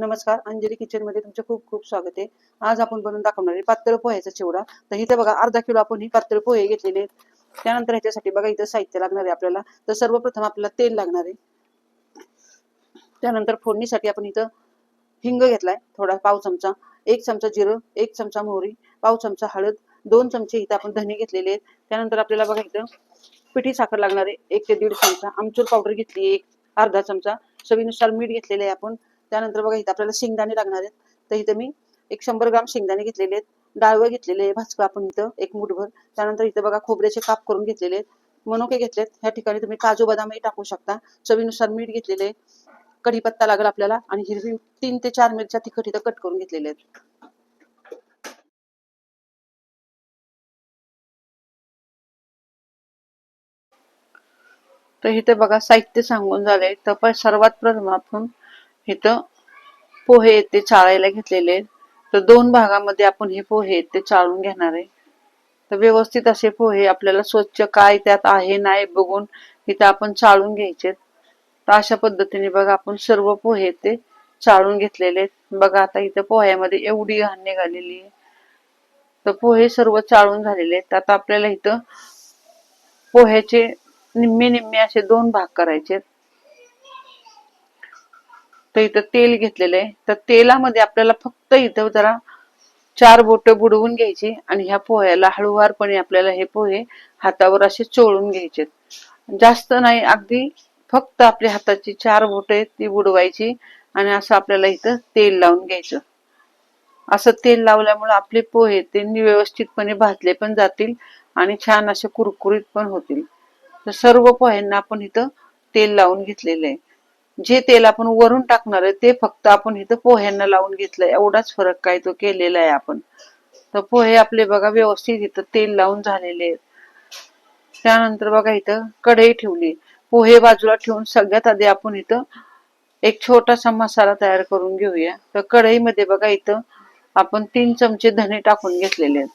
नमस्कार अंजली किचनमध्ये तुमचं खूप खूप स्वागत आहे. आज आपण बनवून दाखवणार आहे पातळ पोह्याचा चिवडा. तर इथे बघा अर्धा किलो आपण ही पातळ पोहे घेतलेले आहेत. त्यानंतर ह्याच्यासाठी बघा इथं साहित्य लागणार आहे आपल्याला. तर सर्वप्रथम आपल्याला तेल लागणार आहे. त्यानंतर फोडणीसाठी आपण इथं हिंग घेतलाय थोडा पाव चमचा एक चमचा जिरं एक चमचा मोहरी पाव चमचा हळद दोन चमचे इथं आपण धने घेतलेले आहेत. त्यानंतर आपल्याला बघा इथं पिठी साखर लागणार आहे एक ते दीड चमचा. आमचूर पावडर घेतली एक अर्धा चमचा. चवीनुसार मीठ घेतलेले आहे आपण. त्यानंतर बघा इथं आपल्याला शेंगदाणे लागणार आहेत. तर इथं मी एक शंभर ग्राम शेंगदाणे घेतलेले आहेत. डाळवं घेतलेले आहे भाजपा आपण इथं एक मुठभर. त्यानंतर इथं बघा खोबऱ्याचे काप करून घेतलेले आहेत. मनुके घेतलेत. ह्या ठिकाणी तुम्ही काजू बदामही टाकू शकता. चवीनुसार मीठ घेतलेले आहे. कढीपत्ता लागेल आपल्याला आणि हिरवी तीन ते चार मिरच्या तिखट इथं कट करून घेतलेले आहेत. तर इथे बघा साहित्य सांगून झालंय. तर पण सर्वात प्रथम आपण इथं पोहे ते चाळायला घेतलेले तर दोन भागामध्ये आपण हे पोहे ते चाळून घेणार आहे. तर व्यवस्थित असे पोहे आपल्याला स्वच्छ काय त्यात आहे नाही बघून इथं आपण चाळून घ्यायचे तर अशा पद्धतीने बघा आपण सर्व पोहे ते चाळून घेतलेले आहेत. बघा आता इथं पोह्यामध्ये एवढी घाण निघालेली आहे. तर पोहे सर्व चाळून झालेले आहेत. आता आपल्याला इथं पोह्याचे निम्मे निम्मे असे दोन भाग करायचे तर इथं तेल घेतलेलं आहे. तर तेलामध्ये आपल्याला फक्त इथं जरा चार बोट बुडवून घ्यायची आणि ह्या पोह्याला हळूवारपणे आपल्याला हे पोहे हातावर असे चोळून घ्यायचे जास्त नाही अगदी फक्त आपल्या हाताची चार बोट आहेत ती बुडवायची आणि असं आपल्याला इथं तेल लावून घ्यायचं. असं तेल लावल्यामुळे आपले पोहे ते व्यवस्थितपणे भाजले पण जातील आणि छान असे कुरकुरीत पण होतील. तर सर्व पोह्यांना आपण इथं तेल लावून घेतलेलं आहे. जे तेल आपण वरून टाकणार आहे ते फक्त आपण इथं पोह्यांना लावून घेतलं एवढाच फरक काय तो केलेला आहे आपण. तर पोहे आपले बघा व्यवस्थित इथं तेल लावून झालेले आहेत. त्यानंतर बघा इथं कढई ठेवली. पोहे बाजूला ठेवून सगळ्यात आधी आपण इथं एक छोटासा मसाला तयार करून घेऊया. तर कढईमध्ये बघा इथं आपण तीन चमचे धने टाकून घेतलेले आहेत.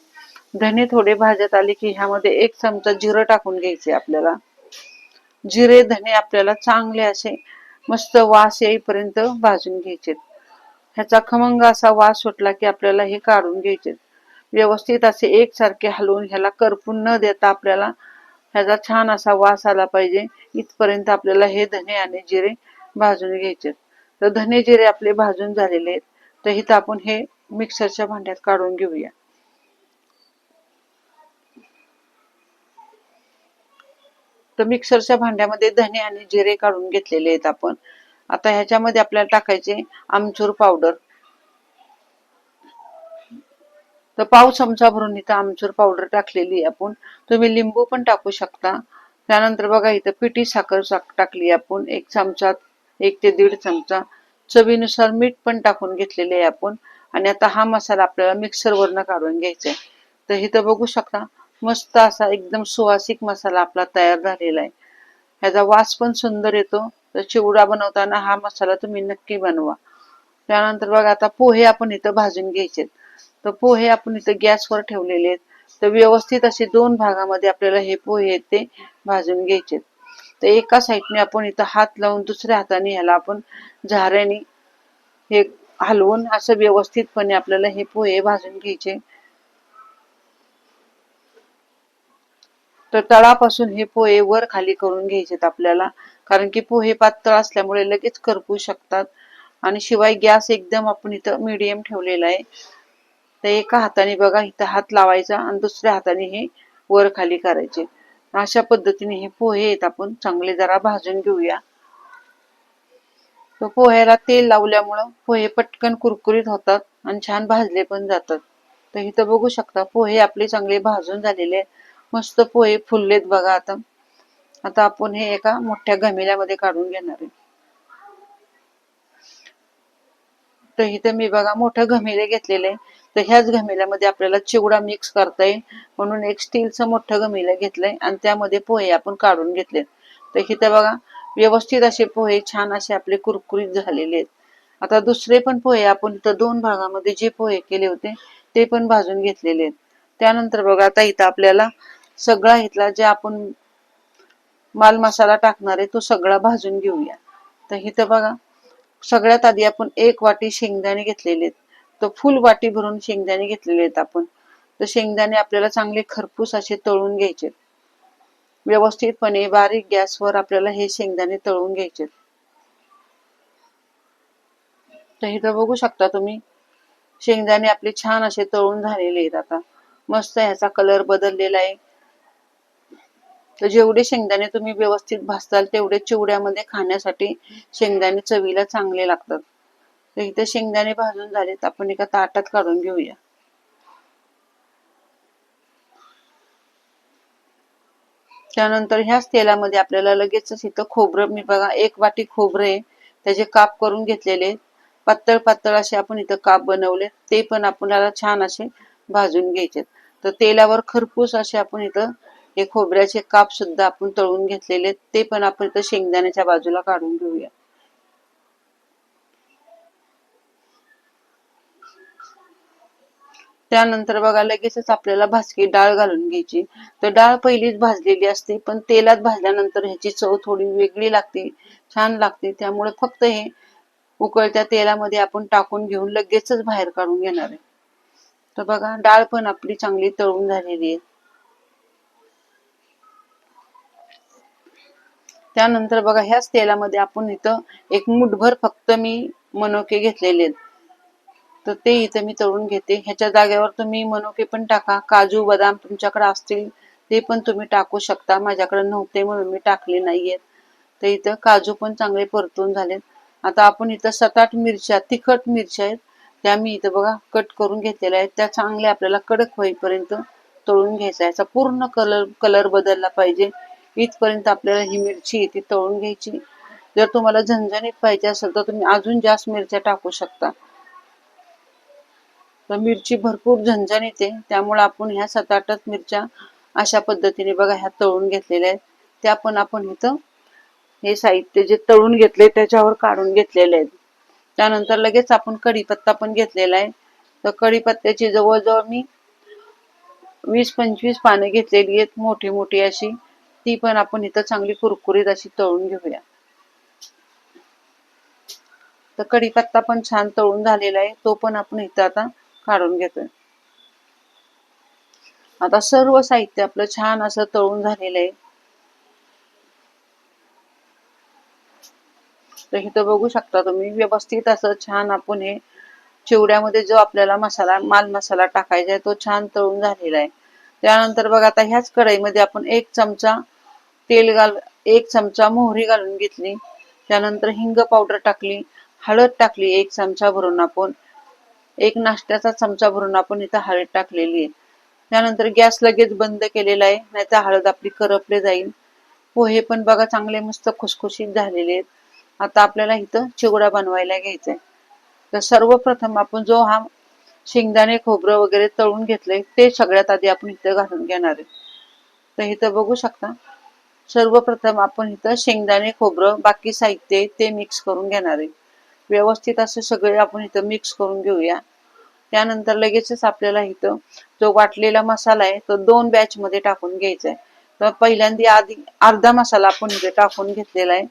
धने थोडे भाजत आले की ह्यामध्ये एक चमचा जिरं टाकून घ्यायचे आपल्याला. जिरे धने आपल्याला चांगले असे मस्त वास येईपर्यंत भाजून घ्यायचे ह्याचा खमंग असा वास सुटला की आपल्याला हे काढून घ्यायचे व्यवस्थित असे एकसारखे हलवून ह्याला करपून न देता आपल्याला ह्याचा छान असा वास आला पाहिजे. इथपर्यंत आपल्याला हे धने आणि जिरे भाजून घ्यायचे तर धने जिरे आपले भाजून झालेले आहेत. तर इथं आपण हे मिक्सरच्या भांड्यात काढून घेऊया. तर मिक्सरच्या भांड्यामध्ये धने आणि जिरे काढून घेतलेले आहेत आपण. आता ह्याच्यामध्ये आपल्याला टाकायचे आमचूर पावडर तर पाव चमचा भरून इथं आमचूर पावडर टाकलेली आहे आपण. तुम्ही लिंबू पण टाकू शकता. त्यानंतर बघा इथं पिठी साखर टाकली आपण. एक चमचा एक ते दीड चमचा. चवीनुसार मीठ पण टाकून घेतलेले आहे आपण. आणि आता हा मसाला आपल्याला मिक्सर वरनं काढून घ्यायचा आहे. तर इथं बघू शकता मस्त असा एकदम सुवासिक मसाला आपला तयार झालेला आहे. ह्याचा वास पण सुंदर येतो. तर चिवडा बनवताना हा मसाला तुम्ही नक्की बनवा. त्यानंतर बघा आता पोहे आपण इथं भाजून घ्यायचे तर पोहे आपण इथं गॅसवर ठेवलेले आहेत. तर व्यवस्थित असे दोन भागामध्ये आपल्याला हे पोहे ते भाजून घ्यायचे तर एका साईडने आपण इथं हात लावून दुसऱ्या हाताने ह्याला आपण झाऱ्याने हे हलवून असं व्यवस्थितपणे आपल्याला हे पोहे भाजून घ्यायचे तर तळापासून हे पोहे वर खाली करून घ्यायचेत आपल्याला. कारण की पोहे पातळ असल्यामुळे लगेच करपू शकतात. आणि शिवाय गॅस एकदम आपण इथं मीडियम ठेवलेला आहे. तर एका हाताने बघा इथं हात लावायचा आणि दुसऱ्या हाताने हे वर खाली करायचे. अशा पद्धतीने हे पोहे आहेत आपण चांगले जरा भाजून घेऊया. तर पोह्याला तेल लावल्यामुळं पोहे पटकन कुरकुरीत होतात आणि छान भाजले पण जातात. तर इथं बघू शकता पोहे आपले चांगले भाजून झालेले आहेत. मस्त पोहे फुललेत बघा आता. आता आपण हे एका मोठ्या घमिल्यामध्ये काढून घेणार आहे. तर इथं मी बघा मोठे घमिले घेतलेले तर ह्याच घमिल्यामध्ये आपल्याला चिवडा मिक्स करता येईल म्हणून एक स्टीलचं मोठं घमिलं घेतलंय आणि त्यामध्ये पोहे आपण काढून घेतले तर इथं बघा व्यवस्थित असे पोहे छान असे आपले कुरकुरीत झालेले आहेत. आता दुसरे पण पोहे आपण इथं दोन भागामध्ये जे पोहे केले होते ते पण भाजून घेतलेले आहेत. त्यानंतर बघा आता इथं आपल्याला सगळा इथला जे आपण माल मसाला टाकणार आहे तो सगळा भाजून घेऊया. तर इथं बघा सगळ्यात आधी आपण एक वाटी शेंगदाणे घेतलेले आहेत. तर फुल वाटी भरून शेंगदाणे घेतलेले आहेत आपण. तर शेंगदाणे आपल्याला चांगले खरपूस असे तळून घ्यायचे व्यवस्थितपणे बारीक गॅसवर आपल्याला हे शेंगदाणे तळून घ्यायचे तर इथं बघू शकता तुम्ही शेंगदाणे आपले छान असे तळून झालेले आहेत आता. मस्त ह्याचा कलर बदललेला आहे. तर जेवढे शेंगदाणे तुम्ही व्यवस्थित भाजताल तेवढे चिवड्यामध्ये खाण्यासाठी शेंगदाणे चवीला चांगले लागतात. तर इथे शेंगदाणे भाजून झालेत आपण एका ताटात काढून घेऊया. त्यानंतर ह्याच तेलामध्ये आपल्याला लगेचच इथं खोबरं मी बघा एक वाटी खोबरे आहे त्याचे काप करून घेतलेले पातळ पातळ असे आपण इथं काप बनवले ते पण आपल्याला छान असे भाजून घ्यायचे तर तेलावर खरपूस असे आपण इथं हे खोबऱ्याचे काप सुद्धा आपण तळून घेतलेले ते पण आपण इथं शेंगदाण्याच्या बाजूला काढून घेऊया. त्यानंतर बघा लगेचच आपल्याला भाजकी डाळ घालून घ्यायची. तर डाळ पहिलीच भाजलेली असते पण तेलात भाजल्यानंतर ह्याची चव थोडी वेगळी लागते छान लागते. त्यामुळे फक्त हे उकळत्या तेलामध्ये आपण टाकून घेऊन लगेचच बाहेर काढून घेणार आहे. तर बघा डाळ पण आपली चांगली तळून झालेली आहे. त्यानंतर बघा ह्याच तेलामध्ये आपण इथं एक मुठभर फक्त मी मनोके घेतलेले आहेत. तर ते इथं मी तळून घेते. ह्याच्या जागेवर तुम्ही मनोके पण टाका. काजू बदाम तुमच्याकडे असतील ते पण तुम्ही टाकू शकता. माझ्याकडे नव्हते म्हणून मी टाकले नाहीयेत. तर इथं काजू पण चांगले परतून झालेत. आता आपण इथं सात आठ मिरच्या तिखट मिरच्या आहेत त्या मी इथं बघा कट करून घेतलेल्या आहेत. त्या चांगल्या आपल्याला कडक होईपर्यंत तळून घ्यायचा याचा पूर्ण कलर कलर बदलला पाहिजे. इथपर्यंत आपल्याला ही मिरची ती तळून घ्यायची. जर तुम्हाला झणझणीत पाहिजे असेल तर तुम्ही अजून जास्त मिरच्या टाकू शकता. तर मिरची भरपूर झणझणीत आहे. त्यामुळे आपण ह्या सात आठच मिरच्या अशा पद्धतीने बघा ह्या तळून घेतलेल्या आहेत. त्या पण आपण इथं हे साहित्य जे तळून घेतले त्याच्यावर काढून घेतलेले आहेत. त्यानंतर लगेच आपण कढीपत्ता पण घेतलेला आहे. तर कढीपत्त्याची जवळजवळ मी वीस पंचवीस पानं घेतलेली आहेत मोठी मोठी अशी. ती पण आपण इथं चांगली कुरकुरीत अशी तळून घेऊया. तर कढीपत्ता पण छान तळून झालेला आहे तो पण आपण इथं आता काढून घेतोय. आता सर्व साहित्य आपलं छान असं तळून झालेलं आहे. तर इथं बघू शकता तुम्ही व्यवस्थित असं छान आपण हे चिवड्यामध्ये जो आपल्याला मसाला माल मसाला टाकायचा आहे तो छान तळून झालेला आहे. त्यानंतर बघा आता ह्याच कढईमध्ये आपण एक चमचा तेल घाल एक चमचा मोहरी घालून घेतली. त्यानंतर हिंग पावडर टाकली हळद टाकली एक चमचा भरून आपण एक नाश्त्याचा चमचा भरून आपण इथं हळद टाकलेली आहे. त्यानंतर गॅस लगेच बंद केलेला आहे नाहीतर हळद आपली करपले जाईल. पोहे पण बघा चांगले मस्त खुसखुशीत झालेले आहेत. आता आपल्याला इथं चिवडा बनवायला घ्यायचा आहे. तर सर्वप्रथम आपण जो हा शेंगदाणे खोबरं वगैरे तळून घेतलंय ते सगळ्यात आधी आपण इथं घालून घेणार आहे. तर इथं बघू शकता सर्वप्रथम आपण इथं शेंगदाणे खोबरं बाकी साहित्य ते मिक्स करून घेणार आहे. व्यवस्थित असे सगळे आपण इथं मिक्स करून घेऊया. त्यानंतर लगेचच आपल्याला इथं जो वाटलेला मसाला आहे तो दोन बॅच मध्ये टाकून घ्यायचा आहे. तर पहिल्यांदा आधी अर्धा मसाला आपण इथे टाकून घेतलेला आहे.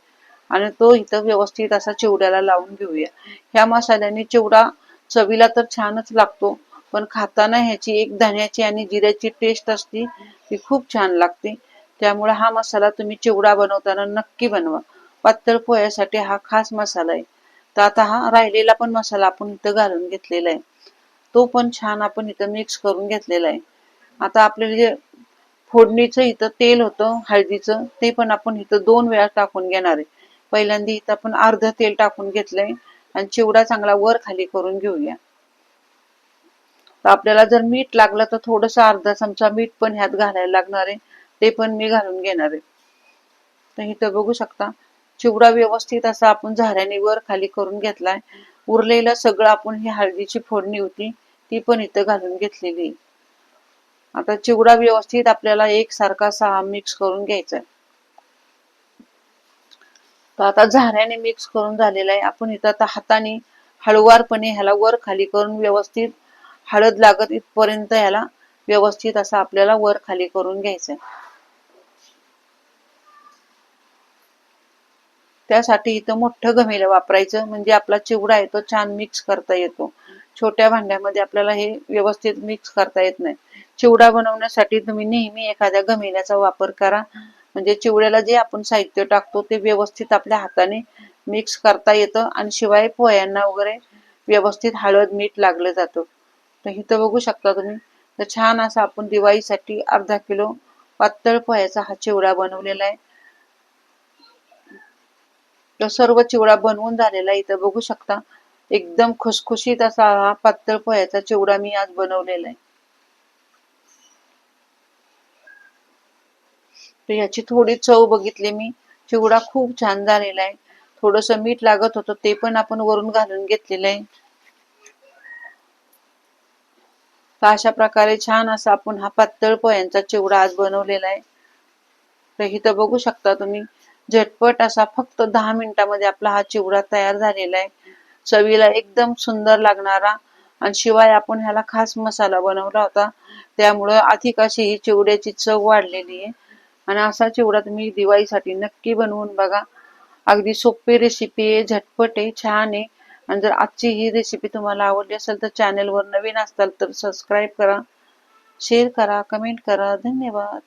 आणि तो इथं व्यवस्थित असा चिवड्याला लावून घेऊया. ह्या मसाल्याने चिवडा चवीला तर छानच लागतो पण खाताना ह्याची एक धण्याची आणि जिऱ्याची टेस्ट असते ती खूप छान लागते. त्यामुळे हा मसाला तुम्ही चिवडा बनवताना नक्की बनवा. पातळ पोह्यासाठी हा खास मसाला आहे. तर आता हा राहिलेला पण मसाला आपण इथं घालून घेतलेला आहे. तो पण छान आपण इथं मिक्स करून घेतलेला आहे. आता आपल्याला जे फोडणीचं इथं तेल होतं हळदीचं ते पण आपण इथं दोन वेळा टाकून घेणार आहे. पहिल्यांदा इथं आपण अर्ध तेल टाकून घेतलंय आणि चिवडा चांगला वर खाली करून घेऊया. तर आपल्याला जर मीठ लागलं तर थोडस अर्धा चमचा मीठ पण ह्यात घालायला लागणार आहे. ते पण मी घालून घेणार आहे. तर इथं बघू शकता चिवडा व्यवस्थित असा आपण झाऱ्याने वर खाली करून घेतलाय. उरलेला सगळं आपण ही हळदीची फोडणी होती ती पण इथं घालून घेतलेली. आता चिवडा व्यवस्थित आपल्याला एक सारखा सहा मिक्स करून घ्यायचा तर आता झाऱ्याने मिक्स करून झालेला आहे. आपण इथं आता हाताने हळुवारपणे ह्याला वर खाली करून व्यवस्थित हळद लागत इथपर्यंत ह्याला व्यवस्थित असा आपल्याला वर खाली करून घ्यायचं त्यासाठी इथं मोठं घमेलं वापरायचं म्हणजे आपला चिवडा आहे तो छान मिक्स करता येतो. छोट्या भांड्यामध्ये आपल्याला हे व्यवस्थित मिक्स करता येत नाही. चिवडा बनवण्यासाठी तुम्ही नेहमी एखाद्या घमेल्याचा वापर करा. म्हणजे चिवड्याला जे आपण साहित्य टाकतो ते व्यवस्थित आपल्या हाताने मिक्स करता येतं आणि शिवाय पोह्यांना वगैरे व्यवस्थित हळद मीठ लागलं जातं. तर इथं बघू शकता तुम्ही तर छान असा आपण दिवाळीसाठी अर्धा किलो पातळ पोह्याचा हा चिवडा बनवलेला आहे. तर सर्व चिवडा बनवून झालेला आहे. इथं बघू शकता एकदम खुसखुशीत असा हा पातळ पोह्याचा चिवडा मी आज बनवलेला आहे. तर याची थोडी चव बघितली मी. चिवडा खूप छान झालेला आहे. थोडस मीठ लागत होतं ते पण आपण वरून घालून घेतलेलं आहे. तर अशा प्रकारे छान असा आपण हा पातळ पोह्यांचा चिवडा आज बनवलेला आहे. तर इथं बघू शकता तुम्ही झटपट असा फक्त दहा मिनिटामध्ये आपला हा चिवडा तयार झालेला आहे. चवीला एकदम सुंदर लागणारा आणि शिवाय आपण ह्याला खास मसाला बनवला होता. त्यामुळं अधिक अशी ही चिवड्याची चव वाढलेली आहे. आणि असा चिवडा तुम्ही दिवाळीसाठी नक्की बनवून बघा. अगदी सोपी रेसिपी आहे झटपट आहे छान आहे. आणि जर आजची ही रेसिपी तुम्हाला आवडली असेल तर चॅनेलवर नवीन असाल तर सबस्क्राईब करा शेअर करा कमेंट करा. धन्यवाद.